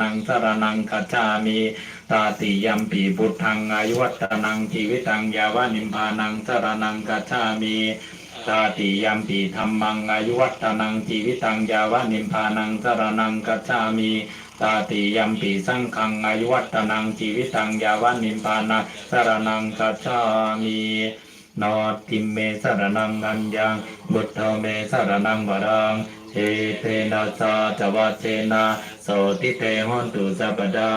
นังสารนังกัจฉามิตาติยัมปีพุทธังอายุวัตนังชีวิตังยาวานิมพานังสารนังกัจฉามิตาติยัมปีธรรมังอายุวัตนังชีวิตังยาวานิมพานังสารนังกัจฉามิตาติยัมปีสังฆังอายุวัตนังชีวิตังยาวานิมพานังสารนังกัจฉามินอติมเมสารนังอัญญังบุตโธเมสารนังวรัง เอเทนะสาจวัเชนะโสติเตหอนตุสัพดา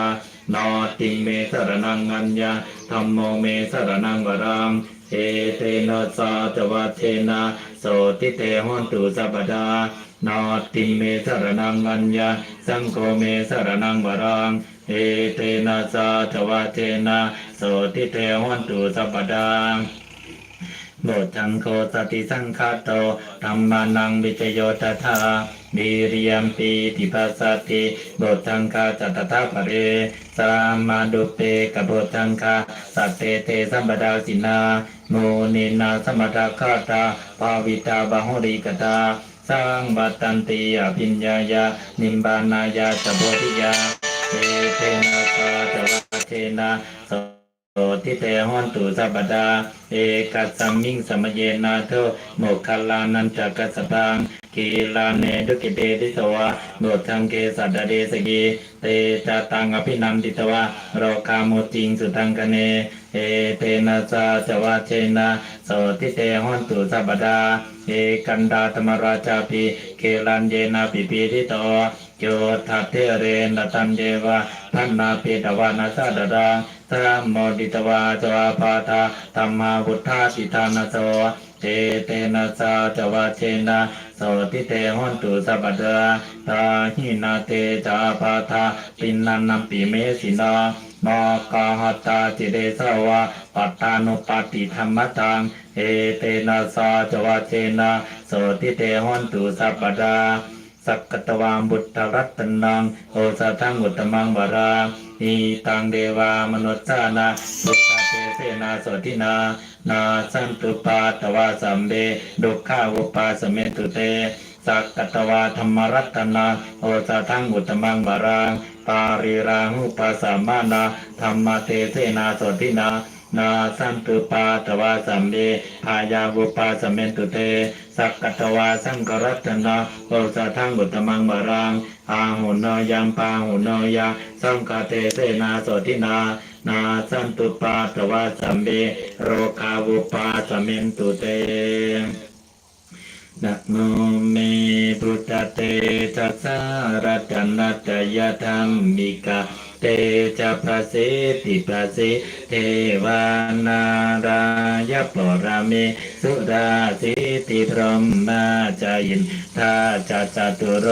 นอติเมสรนังอัญญาธรรมโมเมสรนังวรังเอเทนะสาจวัเชนะโสติเตหอนตุสัพดานอติเมสรนังอัญญาสังโฆเมสรนังวรังเอเทนะสาจวัเชนะโสติเตหอนตุสัพดา โบจังโคสติสังคาโตธรรมานังวิจโยตถาวิริยมปีติปัสสติโบจังคาจัตตาปเรสามาดุเปกโบจังคาสัตเตเตสัมปดาสินาโมนินาสมตาคาตาภาวิตาบาหุริกตาสร้างบัตตันติอภิญญายา นิมบานายาจโพธิยาเอเทนะสาจวัชเชนะโส โสทิเตหอนตุสัพพดา เอกัสัมมิงสมเยนาโทโมคัลลานันจักสสปังกีลาเนดุกิเตติสวะโนทังเกสัตเดสกีเตจตังอภินันติตวะโรคาโมจิงสุตังกเน เอเตนะสาจวะเชนะโสทิเตหอนตุสัพพดา เอกันดาธรรมราชาปิเกลันเยนาปิปีทิโตโยทัตเทเรนตันเยวะพันนาปิตวานาสาดดั งสรามโมดิตวาจวาปาทาธรรมาบุทธาสิทานาโสเจเตนะสาจวาเชนะโสติเตหอนตุสัพพะดาตาหินาเตจาปาทาปินนันนัมปิเมสินาโมกาหตาจิเดสวะปัตตานุปติธรรมตังเอเตนะสาจวาเชนะโสติเตหอนตุสัพพะดาสักกตวามบุตรรัตนังโอสะทังอุตมังวรา อีตังเดวามนุษย์านาบุตตาเตเสนาสตินา นาสันตุปาตวาสัมเบดุขาวุปาสเมตุเตสักกตวาธรรมรัตนาโอสะทังอุตมังวรังปาริราหุปาสามานาธรรมเตเสนาสตินานาสันตุปาตวาสัมเบพายาวุปาสเมตุเต สักกตวาสังกรัตนาโอสะทังอุตมังวรัง อาหุนอยังปาหุนอยังสังกเตเสนาสตินานาสันตุปาตวาสัมเบโรคาวุปาสเมนตุเตนะโมเมพุทธเตจัสสะรัตนัตยธรรมิกาเตจะพระสิติพระสิเทวานารายปรเมสุราสิติพรหมาจายินทาจัจจตุโร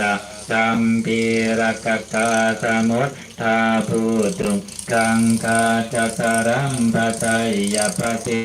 กะ สัมพีรักกาสมุทาภูตรุกังคาจัสรัมปะไตยปะสิ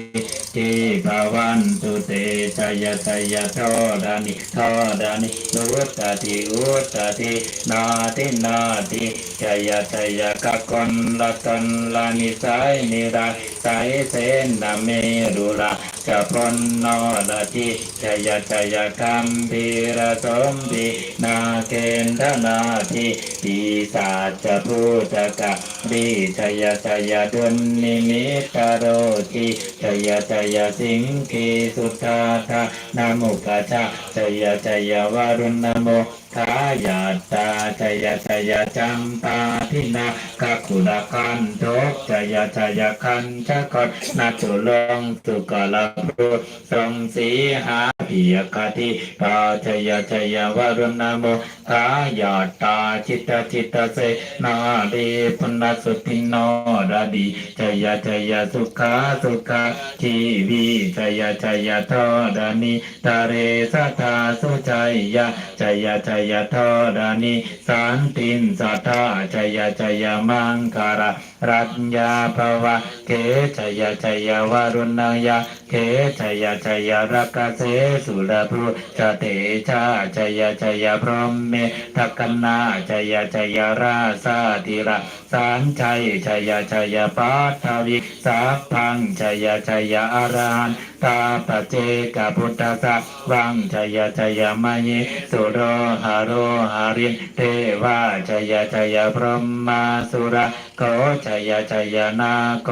ทิภาวันตุเตชยชยโทดานิโทดานิอุตตติอุตตตินาตินาติชยชยกะกนละกันลานิสายนิราสายเสนนาเมรุระ จะพนนอลทิชยชยคัมพีระสมพีนาเกณฑนาทิปีศาจะพูตกะริชยชยดุลนิมิตโรทิชยชยสิงคีสุทธาทานามุกะชะชยชยวารุณโม ทายาตาชยชยจัมปาทินาคักุดาคันโทกชยชยคันชะกอนนาตุลงสุกลาพุทรงสีหาปิยคติปาชยชยวารุณโมทายาตาจิตตจิตตเสนาดีปุณสุตินโนรดีชยชยสุขาสุขาชีวีชยชยโทอดานิตาเรสัทธาสุชัยยะชยชยโทดานิสันตินสัทธาชยชยมังคาระ รัญญาภาวะเกชยาชยาวารุณยะเกชยาชยารักเสสุรพุจเตชาชยาชยาพรหมเมทักกนนาชยาชยาราสาธิระสานชัยชยาชยาปัทวิสัพพังชยาชยาอารหันตาปเจกพุทธสะวังชยาชยามณีสุโรหาโรหารินเทวาชยาชยาพรหมาสุระ โกชยาชยานาโก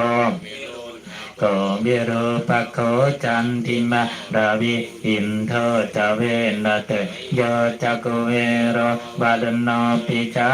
โกมิรูปะโคจันทิมาราวิอินโทจเวนะเตโยจักเวโรบาลโนปิจา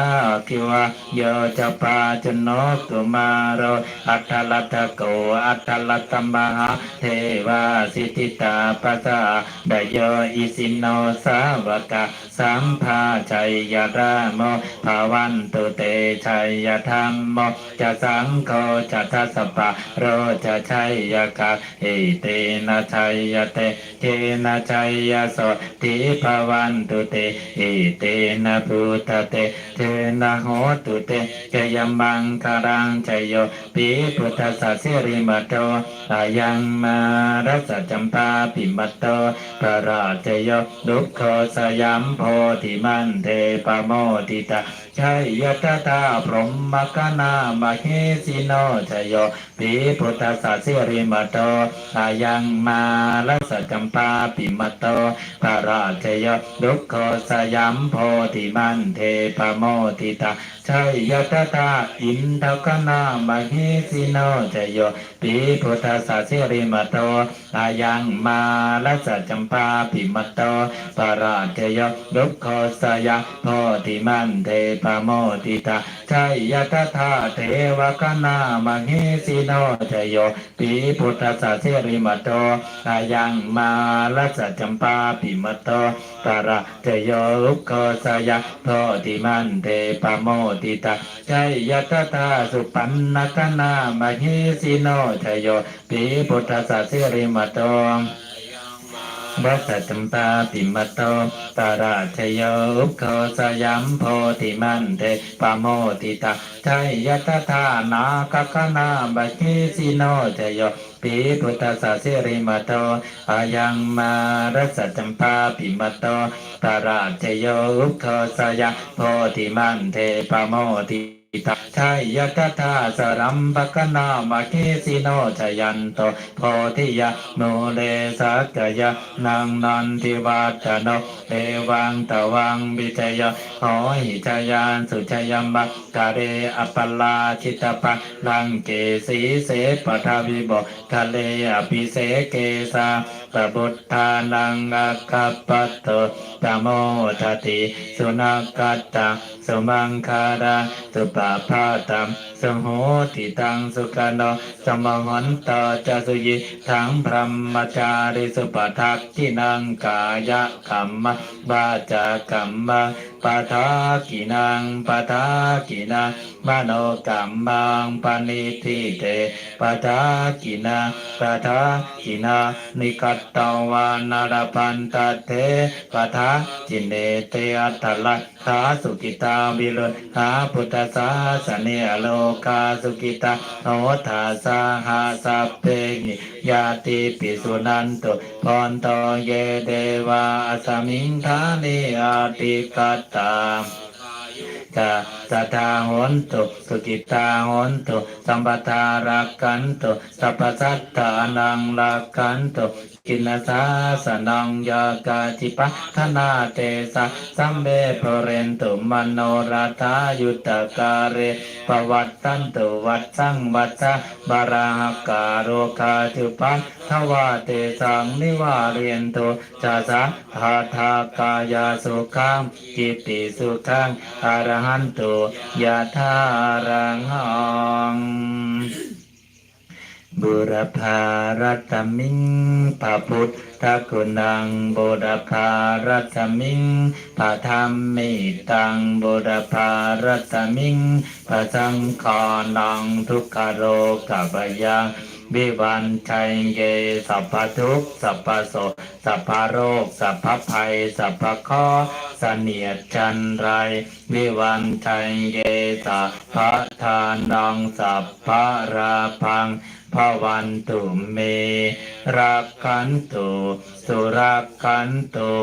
คิวะโยจปาจโนกุมารโรอัตตลัตะโกอัตตลัตมหาเทวาสิทิตาปัสสะดโยอิสิโนสาวกะสัมภาชัยยรามโมภาวันตุเตชัยยธรรมโมจะสังโฆจะทัสปะโรจะชยยกะเอเตนะชัยยเตเทนะชัยยโสติภวันตุเตเอเตนะพุทเตเทนะโหตุเตเกยมังคารังชัยโยปิพุทธสัสสิริมโตอายังมารัสจัมปาปิมัตโตปะราชโยดุขโคสยัมโพธิมันเทปโมติตา ชัยยตตาพรหมกนามเฮสิโนชยโยปิพุทธสัสิริมโตอายังมาลัสจัมปาปิมโตปะราชโยดุขโคสยามโพธิมันเทปโมติตา ชัยยตตาอินทกนามเหสิโนชยโยปิพุทธสัสสิริมโตอายังมารัสจัมปาปิมโตปะราชยดุขโคสยามโพธิมันเทปโมติตาชัยยตตาเทวกนามเหสิโนชยโยปิพุทธสัสสิริมโตอายังมารัสจัมปาปิมโตปะราชยดุขโคสยามโพธิมันเทปโมติตาชัยยตตาสุปันนกนามเหสิโนชยโยปิพุทธสัสิริมโตวัสจัมปาปิมโตตาราชโยอุโคสยัมโพธิมันเตปโมติตาชัยยตถานาคคนาบัคิสิโนชโย ปิพุทธสัสสิริมโตอายังมารัสจัมปาปิมาโตตาราชโยอุโทสยัมโพธิมันเทปโมติ ตาชัยยตถาสรัมปกนามาคิสิโนชยันโตโพธิยะโนเลสักยะนังนันทิวัตโนเอวังตวังวิจยโหหิชยานสุชยมักกะเรอปลาชิตปะลังเกสีเสปทาวิโบทะเลอภิเสเกสา ปบุตธานังอาคัปโตตโมทติสุนักัตตาสุมังคาราสุปาพาตัมสุโหติตังสุกโนสมหันตจะสุยิทังพรหมจาริสุปทักขินังกายะกัมมะวาจากัมมะปะทากินังปะทากินัง มโนกัมมังปณิทิเตปะทากินาปะทากินานิกัตตวานารพันตเตปะทาจินเนเตอัตลักขาสุกิตาวิรุณหาพุทธศาสเนโลกาสุกิตาโหทาสาหาสัพเพหิยาติปิสุนันตุพรตเยเดวาสมิงทานิอาติกัตตา ตาสัทธาโหนตุสุกิตาหนตุสัมปทารักขันตุสัพพสัตตานังรักขันตุ กินสาสนังยากาจิปัทนาเตสะสัมเบปเรนตุมโนราธายุตกาเรปวัตตันตุวัดสังวัตสะบาราหการโรคาจุปัทวาเตสังนิวาเรียนตุจาสะหาทากายาสุขังกิตติสุขังอรหันตุยะธารังหัง บุรพารัตมิงปะพุทธกุณังบุรพารัตมิงปะธรรมมิตังบุรพารัตมิงปะสังขานังทุกขโรกัปยัง วิวันชัยเยสัพพทุกสัพพโสสัพพโรค สัพพภัย สัพพข้อเสนียดจันไร วิวันชัยเยสัพพทานังสัพพราพังพวันตุเมรักขันตุสุรักขันตุ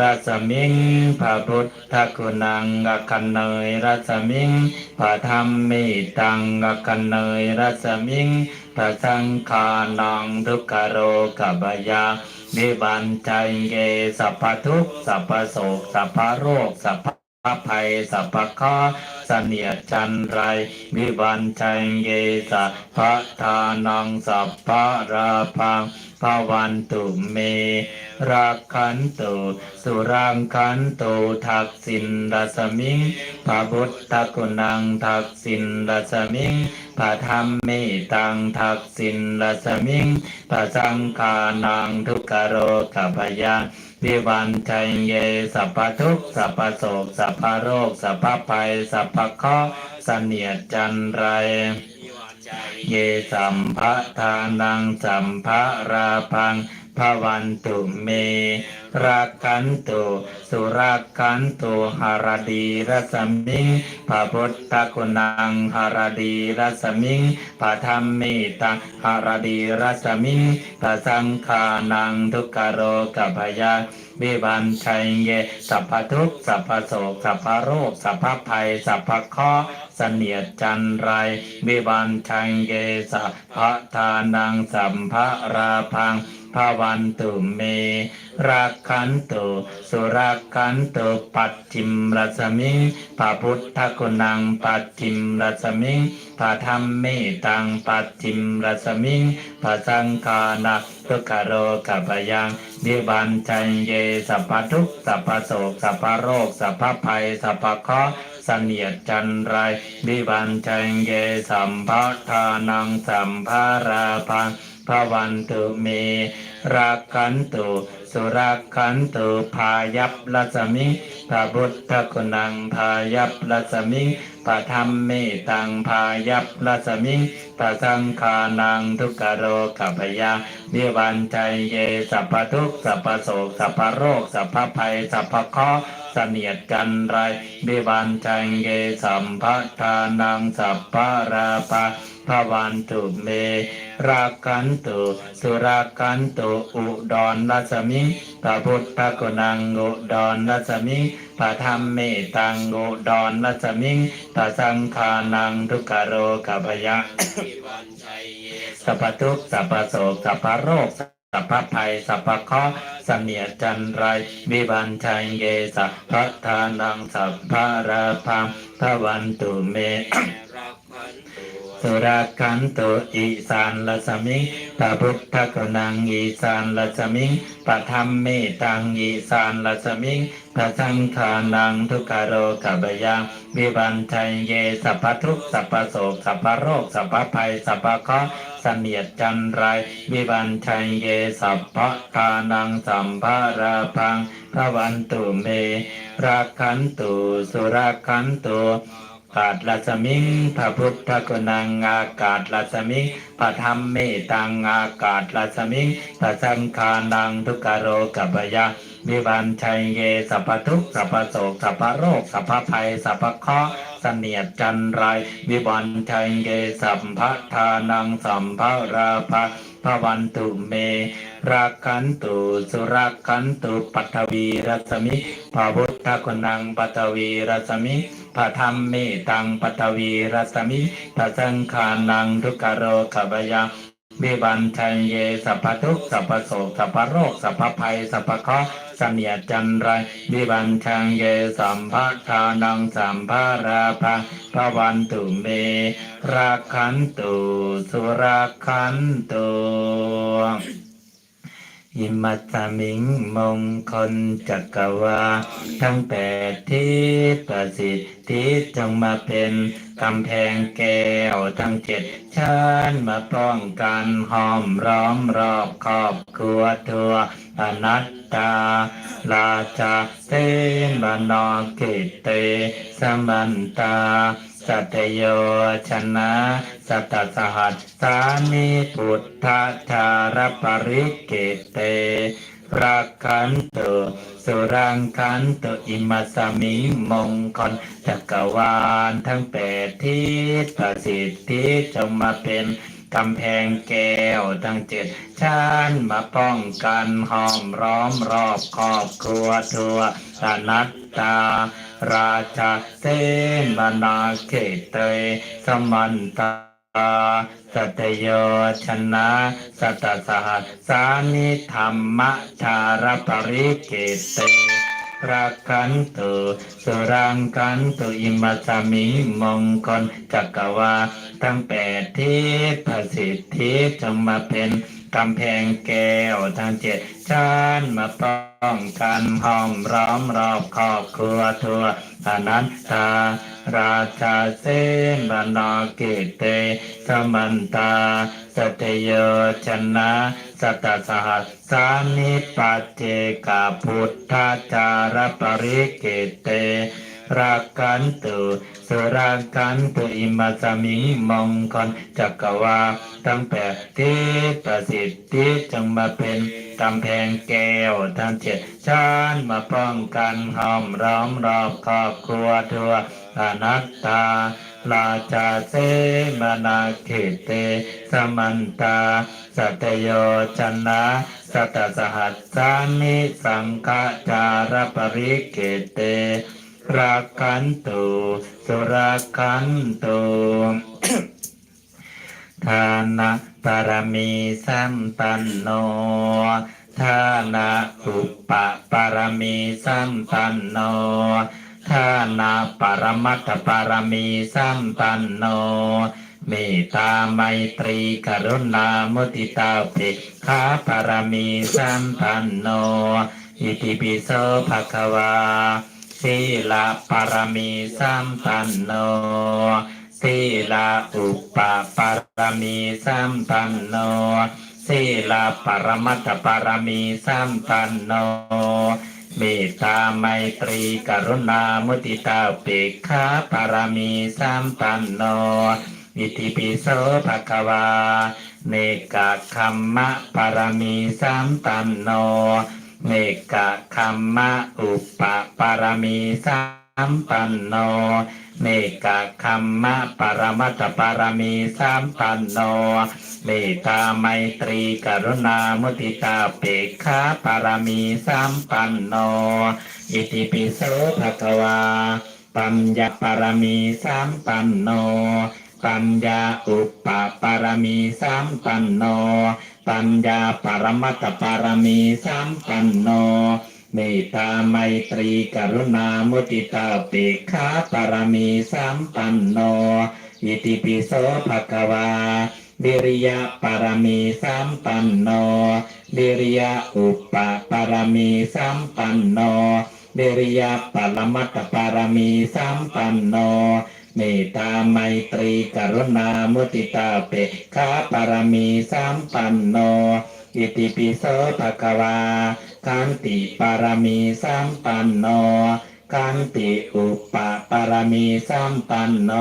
รัสมิงพระพุทธคุณังกัคันเนยรัสมิงพระธรรมมิตังกัคันเนยรัสมิง ปะสังคานังทุกขโรกัปยานิบันจัยเยสัพพทุกสัพพโศกสัพพโรคสัพพ ภัยสัพพะข้อเสนียจันไรวิบันจัยเยสัพพทานังสัพพะราพังภวันตุเมรักขันตุสุรังขันตุทักษิณรัสมิงพระพุทธกุณังทักษิณรัสมิงพระธรรมเมตังทักษิณรัสมิงพระสังฆานังทุกขโรกัปยา วิวันชัยเยสัพพทุกสัพพโสกสัพพโรคสัพพภัยสัพพเคราะห์เสนียดจันไร เยสัมภะทานังสัมภะราพังภวันตุเม รักันตุสุรักันตุหารดีรัสมิงพระพุทธกุณังหารดีรัสมิงพระธรรมเมตังหารดีรัสมิงพระสังฆานังทุกขโรกัพยาวิบันชัยเยสัพพทุกสัพพโศกสัพพโรคสัพพภัยสัพพเคราะห์เสนียดจันไรวิบันชัยเยสัพพทานังสัมภราพัง ภวันตุเมรักขันตุสุรักขันตุปัจจิมรัสมิงพระพุทธกุณังปัจจิมรัสมิงพระธรรมเมตังปัจจิมรัสมิงพระสังฆานาทุกขโรกัปยังนิบันจัยเยสัพพทุกสัพพโศกสัพพโรคสัพพภัยสัพพเคราะห์เสนียดจันไรวิบันจัยเยสัมภทานังสัมภาราพัง ภวันตุเมรักขันตุสุรักขันตุพายัพรัสมิพระพุทธกุณังพายัพรัสมิพระธรรมเมตังพายัพรัสมิพระสังฆานังทุกขโรกัปยาวิวันใจเยสัพพทุกสัพพโศกสัพพโรคสัพพภัยสัพพเคราะห์เสนียดจันไรวิวันจัยเยสัมภทานังสัพพราปา ภวันตุเมรักันตุสุรักันตุอุดรรัสมิงพระพุทธกุณังอุดรรัสมิงพระธรรมเมตังอุดรรัสมิงพระสังฆานังทุกขโรกัปยะสัพพทุกสัพพโศกสัพพโรคสัพพภัยสัพพเคราะห์เสนียจันไรวิบันชัยเยสัพพทานังสัพพราพังพระวันตุเม สุราคันตุอีสานละสมิงพระพุทธกนังอีสานละสมิงปะธรรมเมตังอีสานละสมิงพระสังฆานังทุกขโรกัปยังวิบันชัยเยสัพพทุกสัพพโศกสัพพโรคสัพพภัยสัพพเคราะห์เสนียดจันไรวิบันชัยเยสัพพทานังสัมภาราพังพระวันตุเมรักขันตุสุรักขันตุ กาศลัสมิงพระพุทธกุณังอากาศลัสมิงพระธรรมเมตังอากาศลัสมิงพระสังฆานังทุกขโรกัปยาวิบันชัยเยสัพพทุกสัพพโศกสัพพโรคสัพพภัยสัพพเคราะห์เสนียดจันไรวิบันชัยเยสัมภทานังสัมภราภาพระวันตุเมรักขันตุสุรักขันตุปัทวีรัสมิพระพุทธกุณังปัทวีรัสมิ พระธรรมเมตังปัทวีรัสมิพระสังฆานังทุกขโรขบยาวิบันชัยเยสัพพทุกสัพพโศกสัพพโรคสัพพภัยสัพพเคราะห์เนียจันไรวิบันชัยเยสัมภะทานังสัมภาราภาพระวันตุเมรักขันตุสุรักขันตุ อิมัตตมิงมงคลจักรวาทั้งแปดทิศประสิทธิจงมาเป็นกำแพงแก้วทั้งเจ็ดชั้นมาป้องกันห้อมร้อมรอบครอบครัวทัวอนัตตา ราชาเตบานอกิเตสมันตา สัตโยชนะสัตสหัสสานิพุทธชารปริเกเตรักขันตุสุรังขันตุอิมัสมิมงคลจักรวาลทั้งแปดทิศประสิทธิจงมาเป็นกำแพงแก้วทั้งเจ็ดชั้นมาป้องกันห้อมร้อมรอบครอบครัวทัวอนัตตา ราชาเสนานาเขตเตยสมันตาสัตโยชนะสัตสหัสสานิธรรมชารปริเกเตรักขันตุสุรังกันตุอิมัสสมิมงคลจักรวาทั้งแปดทิศประสิทธิจงมาเป็น กำแพงแก้วทั้งเจ็ดชั้นมาป้องกันห้อมร้อมรอบครอบครัวทัวอนันตาราชาเสนนาเกเตสมันตาสตโยชนะสัตสหัสสานิปัจเจกพุทธาจารปริเกเต รักกันตุสรักกันตุอิมัสมิมงคลจักรวาลทั้งแปดทิศประสิทธิจงมาเป็นกำแพงแก้วทั้งเจ็ดชั้นมาป้องกันห้อมร้อมรอบครอบครัวทั่วอนัตตาราชาเสมนาเขเต สมันตา สัตโยชนะสัตสหัสสานิสังฆจารปริเกเต รักันตุสุรักขันตุทานะปารมีสัมปันโนทานะอุปปารมีสัมปันโนทานาปรมัตถปารมีสัมปันโนเมตตาไมตรีกรุณามุติตาปกขาปารมีสัมปันโน อิติปิโสภะคะวา ศีลปารมีสัมปันโนศีลาอุปปารมีสัมปันโนศีลาปรมัตถปารมีสัมปันโนเมตตาไมตรีกรุณามุติตาเปกขาปารมีสัมปันโนอิติปิโสภะคะวา เนกะคัมมะปารมีสัมปันโน เนกะคัมมะอุปปารมีสัมปันโน เนกะคัมมะปรมัตถปารมีสัมปันโน เมตตาไมตรีกรุณามุติตาเปกขาปารมีสัมปันโน อิติปิโสภะคะวา ปัญญาปารมีสัมปันโน ปัญญาอุปปารมีสัมปันโน ปัญญาปรมัตถปารมีสัมปันโนเมตตาไมตรีกรุณามุติตาเปกขาปารมีสัมปันโน อิติปิโสภะคะวาวิริยะปารมีสัมปันโนวิริยะอุปปารมีสัมปันโนวิริยะปรมัตถปารมีสัมปันโน เมตตาไมตรีกรุณามุติตาเปกขาปารมีสัมปันโน อิติปิโสภะคะวาคันติปารมีสัมปันโนคันติอุปปารมีสัมปันโน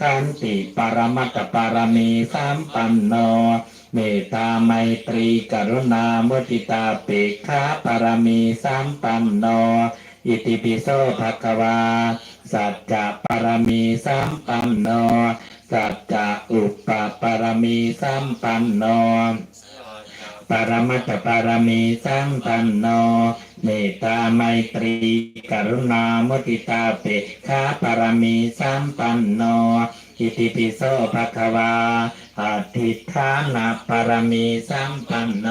คันติปรมัตถปารมีสัมปันโน เมตตาไมตรีกรุณามุติตาเปกขาปารมีสัมปันโน อิติปิโสภะคะวา สัจจะปารมีสัมปันโน สัจจะอุปปารมีสัมปันโน ปรมัตถปารมีสัมปันโนเมตตาไมตรีกรุณามุติตาเปกขาปารมีสัมปันโนอิติปิโสภะคะวาอธิฐานาปารมีสัมปันโน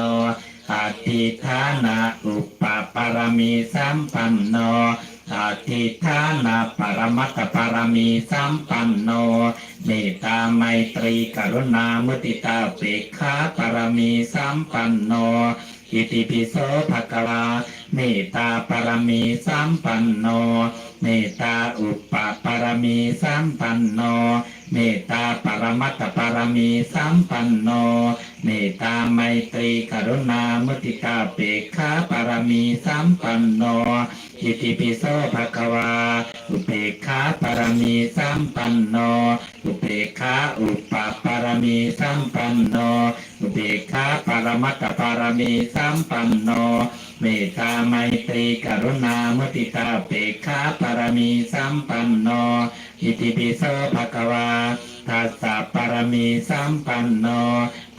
อธิฐานาอุปปารมีสัมปันโน อธิฐานาปรมัตถปารมีสัมปันโน เมตตาไมตรีกรุณามุติตาเปกขาปารมีสัมปันโนอิติปิโสภะกวาเมตตาปรมีสัมปันโน เมตตาอุปปารมีสัมปันโน เมตตาปรมัตถปารมีสัมปันโน เมตตาไมตรีกรุณามุติตาเปกขาปารมีสัมปันโนอิติปิโสภะคะวา อุเปกขาปารมีสัมปันโน อุเปกขาอุปปารมีสัมปันโน อุเบกขาปรมัตถปารมีสัมปันโน เมตตาไมตรีกรุณามุติตาเปกขาปารมีสัมปันโน อิติปิโสภะคะวาทัสสะปารมีสัมปันโน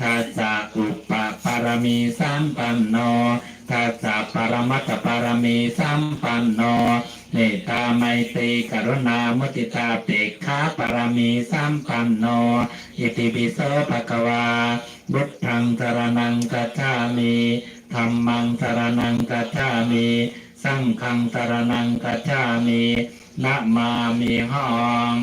ทัสสะอุปปารมีสัมปันโนทัสสะปรมัตถปารมีสัมปันโนเมตตาไมตรีกรุณามุติตาเปกขาปรมีสัมปันโน อิติปิโสภะคะวาบุตทังสารนังกัจฉามิธรรมังสารนังกัจฉามิ สังฆังสารนังกัจฉามิ นะมามิหัง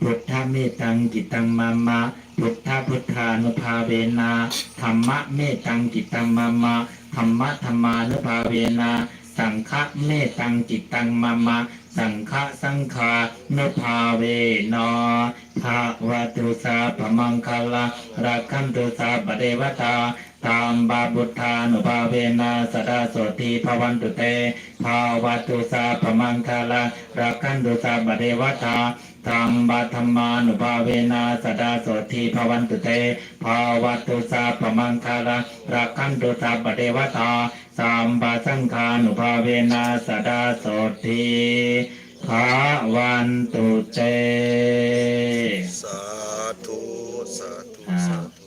พุทธเมตังกิตังมามะพุทธพุทธานุภาเวนะธรรมะเมตังกิตังมามะธรรมะธรรมานุภาเวนะสังฆะเมตังกิตังมามะสังฆะสังฆานุภาเวนะภะวตุสาปมังคลารักขันตุสาปเดวตาตามบาบุทธานุภาเวนะสดาโสติภวันตุเตภาวะตุสาปมังคาลารักขันตุสาปเดวตาธรรมบาธรรมานุภาเวนะสดาโสทีภวันตุเตภาวัตุสาปมังคาระรักขันตุสัพปเทวตาสามบาสังฆานุภาเวนะสดาโสทีภาวันตุเต สาธุสาธุ อ่า สาธุ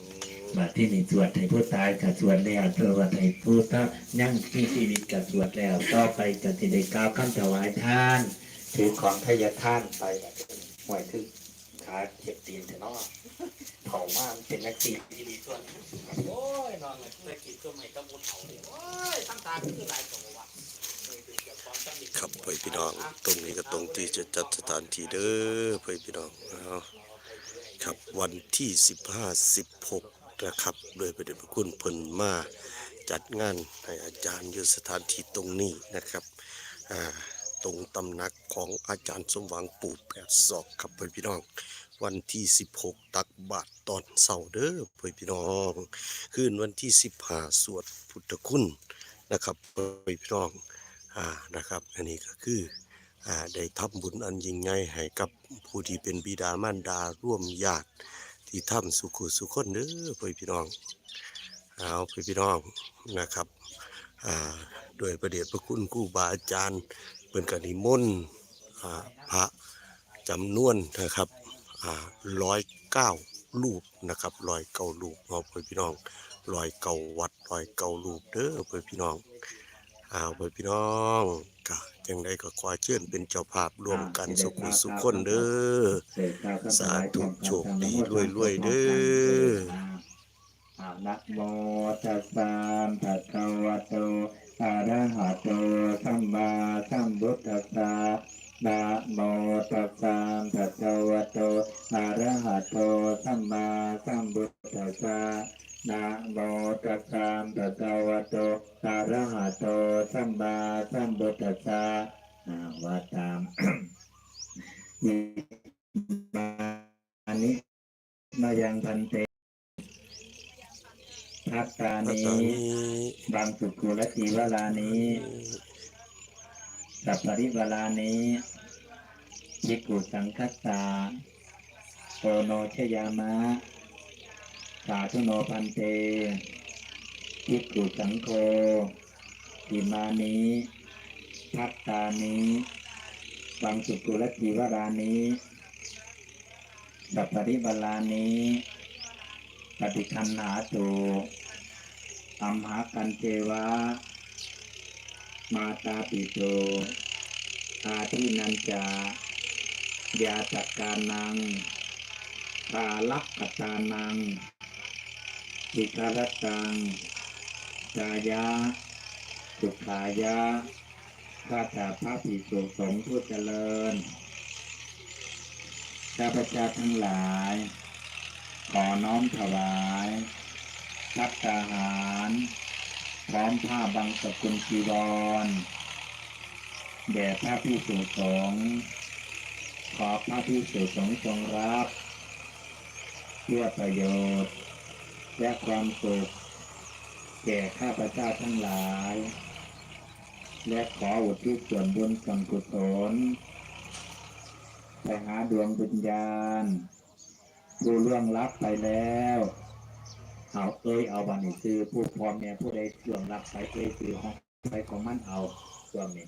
บัด ที่นี่สวดให้ผู้ตายกับสวดแล้วสวดให้ผู้ตายังที่ชีวิตกับสวดแล้วต่อไปจะติได้กล่าวคำถวายท่าน ถือของทายท่านไปแบบห่วยทึกขาเจ็บตีนแต่นอเผามามันเป็นนักตีที่ดีส่วนโอ้ยนอนเลยเมื่อกี้ก็ไม่ต้องมุดเผาเลยโอ้ยตั้งตาคือหลายตัววะครับเพื่อพี่น้อง ตรงนี้ก็ตรงที่จะจัดสถานที่เด้อเพื่อพี่น้องเอาครับวันที่สิบห้าสิบหก นะครับ โดยประเดชพระคุณเพิ่นมาจัดงานให้อาจารย์อยู่สถานที่ตรงนี้นะครับตรงตำหนักของอาจารย์สมหวังปู่แปดศอกครับเพื่อนพี่น้อง วันที่ 16 ตักบาทตอนเสาร์เด้อเพื่อนพี่น้องคืนวันที่ 15 สวดพุทธคุณนะครับเพื่อนพี่น้องอ่านะครับ อันนี้ก็คืออ่าได้ทำบุญอันยิ่งใหญ่ให้กับผู้ที่เป็นบิดามารดาร่วมญาติ ที่ทำสุขุสุขคนเด้อพื่อพี่น้องเอาพื่อพี่น้องนะครับอ่าโดยประเดชพระคุณครูบาอาจารย์เป็นกนิมนต์อ่าพระจำนวนนะครับอ่าร้อยเก้ารูปนะครับร้อยเก้ารูปเนาพ่อพี่น้องร้อยเก้าวัดร้อยเก้ารูปเด้อพื่อพี่น้องอ้าวไปพี่น้องก็ จังใดก็ขอเชิญเป็นเจ้าภาพร่วมกันสุขุสุขคนเด้อสาธุโชคดีรวยๆเด้ออ่านะโมตัสสะภะคะวะโตอะระหะโตสัมมาสัมพุทธัสสะนะโมตัสสะภะคะวะโตอะระหะโตสัมมาสัมพุทธัสสะ นะโมตัสสะภะคะวะโตอะระหะโตสัมมาสัมพุทธัสสะอ่าว่าตามอันนี้มายังพันเตพัตตานีบางสุกุลจีวลานีสัปปริวลานียิกุสังคัสสาโตโนชยามะาธุโนพันเตยิกุสังโฆอิมานีพัตตานีบางสุกุลจีวลานีสัพปริบาลานีปฏิคันหาตุอัมหากันเจวะ มาตาปิโตอาทินันจายาจักการนังปาลักขตานัง วิการตังจายาสุขายาข้าแต่พระภิกษุสงฆ์ผู้เจริญข้าพเจ้าทั้งหลาย ขอน้อมถวายพัตตาหาร พร้อมผ้าบังสกุลจีวร แด่พระพิสุสงฆ์ขอพระพิสุสงฆ์จงรับ เพื่อประโยชน์ และความสุขแก่ข้าพเจ้าทั้งหลาย และขออุทิศส่วนบุญส่วนกุศลไปหาดวงวิญญาณ ผู้ล่วงลับไปแล้วเอาเอ้ยเอาวันนี้ซื้อผู้พ่อแม่ผู้ใดล่วงลับไปเอ้ยซื้อของไปของมันเอาช่วนี้